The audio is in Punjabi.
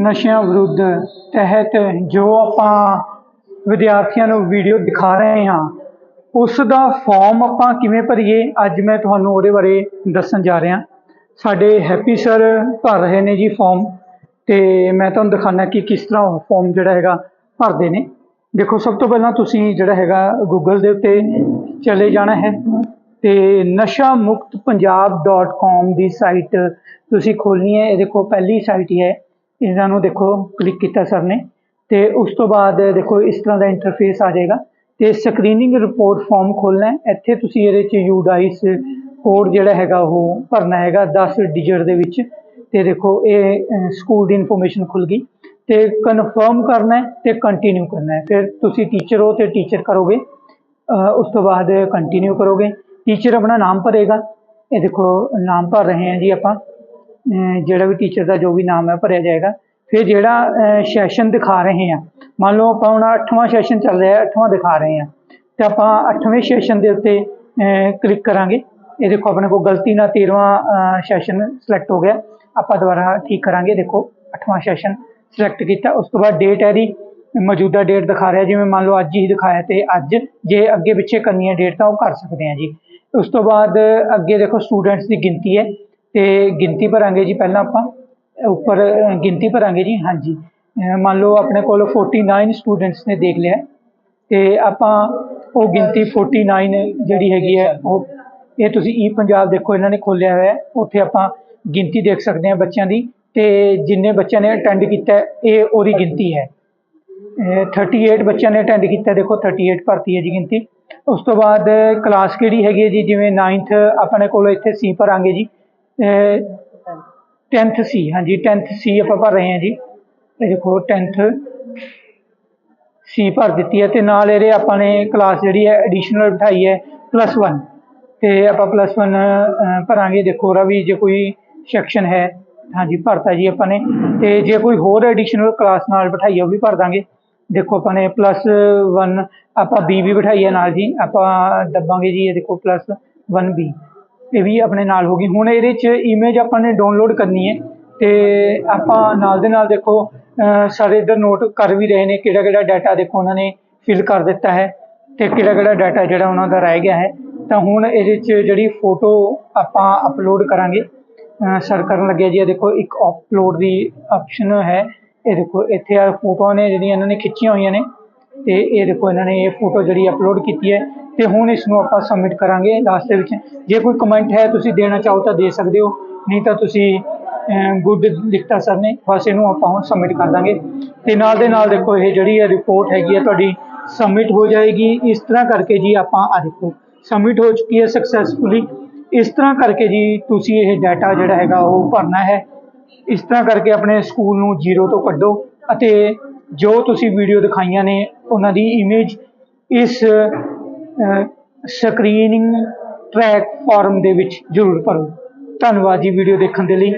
ਨਸ਼ਿਆਂ ਵਿਰੁੱਧ ਤਹਿਤ ਜੋ ਆਪਾਂ ਵਿਦਿਆਰਥੀਆਂ ਨੂੰ ਵੀਡੀਓ ਦਿਖਾ ਰਹੇ ਹਾਂ ਉਸ ਦਾ ਫਾਰਮ ਆਪਾਂ ਕਿਵੇਂ ਭਰੀਏ, ਅੱਜ ਮੈਂ ਤੁਹਾਨੂੰ ਉਹਦੇ ਬਾਰੇ ਦੱਸਣ ਜਾ ਰਿਹਾ। ਸਾਡੇ ਹੈਪੀ ਸਰ ਭਰ ਰਹੇ ਨੇ ਜੀ ਫਾਰਮ ਤੇ ਮੈਂ ਤੁਹਾਨੂੰ ਦਿਖਾਣਾ ਕਿ ਕਿਸ ਤਰ੍ਹਾਂ ਉਹ ਫਾਰਮ ਜਿਹੜਾ ਹੈਗਾ ਭਰਦੇ ਨੇ। ਦੇਖੋ, ਸਭ ਤੋਂ ਪਹਿਲਾਂ ਤੁਸੀਂ ਜਿਹੜਾ ਹੈਗਾ ਗੂਗਲ ਦੇ ਉੱਤੇ ਚਲੇ ਜਾਣਾ ਹੈ, ਤੇ ਨਸ਼ਾ ਮੁਕਤ ਪੰਜਾਬ.com ਦੀ ਸਾਈਟ ਤੁਸੀਂ ਖੋਲਣੀ ਹੈ। ਇਹ ਦੇਖੋ, ਪਹਿਲੀ ਸਾਈਟ ਹੀ ਹੈ। ਇਹਨਾਂ ਨੂੰ ਦੇਖੋ ਕਲਿੱਕ ਕੀਤਾ ਸਰ ਨੇ। ਤੇ ਉਸ ਤੋਂ ਬਾਅਦ ਦੇਖੋ, ਇਸ ਤਰ੍ਹਾਂ ਦਾ ਇੰਟਰਫੇਸ ਆ ਜਾਏਗਾ। ਤੇ ਸਕਰੀਨਿੰਗ ਰਿਪੋਰਟ ਫਾਰਮ ਖੋਲਣਾ ਇੱਥੇ ਤੁਸੀਂ ਇਹਦੇ ਚ ਯੂਡਾਈਸ ਕੋਡ ਜਿਹੜਾ ਹੈਗਾ, ਉਹ ਭਰਨਾ ਹੈਗਾ 10 ਡਿਜਿਟ ਦੇ ਵਿੱਚ। ਤੇ ਦੇਖੋ, ਇਹ ਸਕੂਲ ਦੀ ਇਨਫੋਰਮੇਸ਼ਨ ਖੁੱਲ ਗਈ। ਤੇ ਕਨਫਰਮ ਕਰਨਾ ਹੈ ਤੇ ਕੰਟੀਨਿਊ ਕਰਨਾ ਹੈ। ਫਿਰ ਤੁਸੀਂ ਟੀਚਰ ਹੋ ਤੇ ਟੀਚਰ ਕਰੋਗੇ। ਉਸ ਤੋਂ ਬਾਅਦ ਕੰਟੀਨਿਊ ਕਰੋਗੇ। ਟੀਚਰ ਆਪਣਾ ਨਾਮ ਭਰੇਗਾ। ਇਹ ਦੇਖੋ, ਨਾਮ ਭਰ ਰਹੇ ਹਾਂ ਜੀ ਆਪਾਂ। ਜਿਹੜਾ ਵੀ ਟੀਚਰ ਦਾ ਜੋ ਵੀ ਨਾਮ ਹੈ ਭਰਿਆ ਜਾਏਗਾ, ਫਿਰ ਜਿਹੜਾ ਸੈਸ਼ਨ ਦਿਖਾ ਰਹੇ ਹਾਂ, ਮੰਨ ਲਓ ਆਪਾਂ ਹੁਣ 8ਵਾਂ ਸੈਸ਼ਨ ਚੱਲ ਰਿਹਾ ਹੈ 8ਵਾਂ ਦਿਖਾ ਰਹੇ ਹਾਂ, ਤੇ ਆਪਾਂ 8ਵੇਂ ਸੈਸ਼ਨ ਦੇ ਉੱਤੇ ਕਲਿੱਕ ਕਰਾਂਗੇ, ਇਹ ਦੇਖੋ ਆਪਣੇ ਕੋਲ ਗਲਤੀ ਨਾਲ 13ਵਾਂ ਸੈਸ਼ਨ ਸਿਲੈਕਟ ਹੋ ਗਿਆ, ਆਪਾਂ ਦੁਬਾਰਾ ਠੀਕ ਕਰਾਂਗੇ, ਦੇਖੋ 8ਵਾਂ ਸੈਸ਼ਨ ਸਿਲੈਕਟ ਕੀਤਾ, ਉਸ ਤੋਂ ਬਾਅਦ ਡੇਟ ਹੈ ਦੀ ਮੌਜੂਦਾ ਡੇਟ ਦਿਖਾ ਰਿਹਾ, ਜਿਵੇਂ ਮੰਨ ਲਓ ਅੱਜ ਹੀ ਦਿਖਾਇਆ ਤੇ ਅੱਜ, ਜੇ ਅੱਗੇ ਪਿੱਛੇ ਕਰਨੀ ਹੈ ਡੇਟ ਤਾਂ ਉਹ ਕਰ ਸਕਦੇ ਹਾਂ ਜੀ, ਉਸ ਤੋਂ ਬਾਅਦ ਅੱਗੇ ਦੇਖੋ ਸਟੂਡੈਂਟਸ ਦੀ ਗਿਣਤੀ ਹੈ ਤੇ ਗਿਣਤੀ ਭਰਾਂਗੇ ਜੀ ਪਹਿਲਾਂ ਆਪਾਂ, ਉੱਪਰ ਗਿਣਤੀ ਭਰਾਂਗੇ ਜੀ, ਹਾਂਜੀ। ਮੰਨ ਲਓ ਆਪਣੇ ਕੋਲ 49 ਸਟੂਡੈਂਟਸ ਨੇ ਦੇਖ ਲਿਆ। ਤੇ ਆਪਾਂ ਉਹ ਗਿਣਤੀ 49 ਜਿਹੜੀ ਹੈਗੀ ਹੈ, ਉਹ, ਇਹ ਤੁਸੀਂ ਈ ਪੰਜਾਬ ਦੇਖੋ, ਇਹਨਾਂ ਨੇ ਖੋਲਿਆ ਹੋਇਆ ਉੱਥੇ ਆਪਾਂ ਗਿਣਤੀ ਦੇਖ ਸਕਦੇ ਹਾਂ ਬੱਚਿਆਂ ਦੀ। ਤੇ ਜਿੰਨੇ ਬੱਚਿਆਂ ਨੇ ਅਟੈਂਡ ਕੀਤਾ ਇਹ ਉਹਦੀ ਗਿਣਤੀ ਹੈ। ਅਹ 38 ਬੱਚਿਆਂ ਨੇ ਅਟੈਂਡ ਕੀਤਾ, ਦੇਖੋ 38 ਭਰਤੀ ਹੈ ਜੀ ਗਿਣਤੀ। ਉਸ ਤੋਂ ਬਾਅਦ ਕਲਾਸ ਕਿਹੜੀ ਹੈਗੀ ਹੈ ਜੀ? ਜਿਵੇਂ 9th ਆਪਣੇ ਕੋਲ ਇੱਥੇ ਸੀ ਭਰਾਂਗੇ ਜੀ। 10th ਸੀ ਹਾਂਜੀ 10th ਸੀ ਆਪਾਂ ਭਰ ਰਹੇ ਹਾਂ ਜੀ। ਇਹ ਦੇਖੋ 10th ਸੀ ਭਰ ਦਿੱਤੀ ਹੈ ਤੇ ਨਾਲ ਇਹਦੇ ਆਪਾਂ ਨੇ ਕਲਾਸ ਜਿਹੜੀ ਹੈ ਐਡੀਸ਼ਨਲ ਬਿਠਾਈ ਹੈ ਪਲੱਸ 1 ਤੇ ਆਪਾਂ ਪਲੱਸ 1 ਭਰਾਂਗੇ। ਦੇਖੋ, ਉਹਦਾ ਵੀ ਜੇ ਕੋਈ ਸੈਕਸ਼ਨ ਹੈ, ਹਾਂਜੀ, ਭਰਤਾ ਜੀ ਆਪਾਂ ਨੇ। ਤੇ ਜੇ ਕੋਈ ਹੋਰ ਐਡੀਸ਼ਨਲ ਕਲਾਸ ਨਾਲ ਬਿਠਾਈ ਹੈ, ਉਹ ਵੀ ਭਰ ਦਾਂਗੇ। ਦੇਖੋ, ਆਪਾਂ ਨੇ ਪਲੱਸ 1 ਆਪਾਂ ਬੀ ਵੀ ਬਿਠਾਈ ਹੈ ਨਾਲ ਜੀ। ਆਪਾਂ ਦੱਬਾਂਗੇ ਜੀ, ਇਹ ਦੇਖੋ ਪਲੱਸ 1 ਬੀ ਇਹ ਵੀ ਆਪਣੇ ਨਾਲ ਹੋ ਗਈ। ਹੁਣ ਇਹਦੇ ਚ ਇਮੇਜ ਆਪਾਂ ਨੇ ਡਾਊਨਲੋਡ ਕਰਨੀ ਹੈ ਤੇ ਆਪਾਂ ਨਾਲ ਦੇ ਨਾਲ ਦੇਖੋ, ਅਹ ਸਾਰੇ ਇੱਧਰ ਨੋਟ ਕਰ ਵੀ ਰਹੇ ਨੇ ਕਿਹੜਾ ਕਿਹੜਾ ਡਾਟਾ ਦੇਖੋ ਉਹਨਾਂ ਨੇ ਫਿਲ ਕਰ ਦਿੱਤਾ ਹੈ ਤੇ ਕਿਹੜਾ ਕਿਹੜਾ ਡਾਟਾ ਜਿਹੜਾ ਉਹਨਾਂ ਦਾ ਰਹਿ ਗਿਆ ਹੈ। ਤਾਂ ਹੁਣ ਇਹਦੇ ਚ ਜਿਹੜੀ ਫੋਟੋ ਆਪਾਂ ਅਪਲੋਡ ਕਰਾਂਗੇ ਸਰ ਕਰਨ ਲੱਗਿਆ ਜੀ, ਇਹ ਦੇਖੋ ਇੱਕ ਅਪਲੋਡ ਦੀ ਆਪਸ਼ਨ ਹੈ। ਇਹ ਦੇਖੋ, ਇੱਥੇ ਆ ਫੋਟੋਆਂ ਨੇ ਜਿਹੜੀਆਂ ਇਹਨਾਂ ਨੇ ਖਿੱਚੀਆਂ ਹੋਈਆਂ ਨੇ ਤੇ ਇਹ ਦੇਖੋ ਇਹਨਾਂ ਨੇ ਇਹ ਫੋਟੋ ਜਿਹੜੀ ਅਪਲੋਡ ਕੀਤੀ ਹੈ। ਤੇ ਹੁਣ ਇਸ ਨੂੰ ਆਪਾਂ ਸਬਮਿਟ ਕਰਾਂਗੇ ਲਾਸਟ ਦੇ ਵਿੱਚ। ਜੇ ਕੋਈ ਕਮੈਂਟ ਹੈ ਤੁਸੀਂ ਦੇਣਾ ਚਾਹੋ ਤਾਂ ਦੇ ਸਕਦੇ ਹੋ, ਨਹੀਂ ਤਾਂ ਤੁਸੀਂ ਗੁੱਡ ਲਿਖਤਾ ਸਰ ਨੇ, ਬਸ ਇਹਨੂੰ ਆਪਾਂ ਹੁਣ ਸਬਮਿਟ ਕਰ ਦਾਂਗੇ। ਤੇ ਨਾਲ ਦੇ ਨਾਲ ਦੇਖੋ, ਇਹ ਜਿਹੜੀ ਹੈ ਰਿਪੋਰਟ ਹੈਗੀ ਹੈ ਤੁਹਾਡੀ ਸਬਮਿਟ ਹੋ ਜਾਏਗੀ। ਇਸ ਤਰ੍ਹਾਂ ਕਰਕੇ ਜੀ ਆਪਾਂ ਆ ਦੇਖੋ ਸਬਮਿਟ ਹੋ ਚੁੱਕੀ ਹੈ ਸਕਸੈਸਫੁਲੀ ਇਸ ਤਰ੍ਹਾਂ ਕਰਕੇ ਜੀ ਤੁਸੀਂ ਇਹ ਡਾਟਾ ਜਿਹੜਾ ਹੈਗਾ ਉਹ ਭਰਨਾ ਹੈ। ਇਸ ਤਰ੍ਹਾਂ ਕਰਕੇ ਆਪਣੇ ਸਕੂਲ ਨੂੰ ਜ਼ੀਰੋ ਤੋਂ ਕੱਢੋ ਅਤੇ ਜੋ ਤੁਸੀਂ ਵੀਡੀਓ ਦਿਖਾਈਆਂ ਨੇ, ਉਹਨਾਂ ਦੀ ਇਮੇਜ ਇਸ ਸਕਰੀਨਿੰਗ ਟਰੈਕ ਦੇ ਵਿੱਚ ਜ਼ਰੂਰ ਭਰੋ ਧੰਨਵਾਦ ਜੀ ਵੀਡੀਓ ਦੇਖਣ ਦੇ ਲਈ।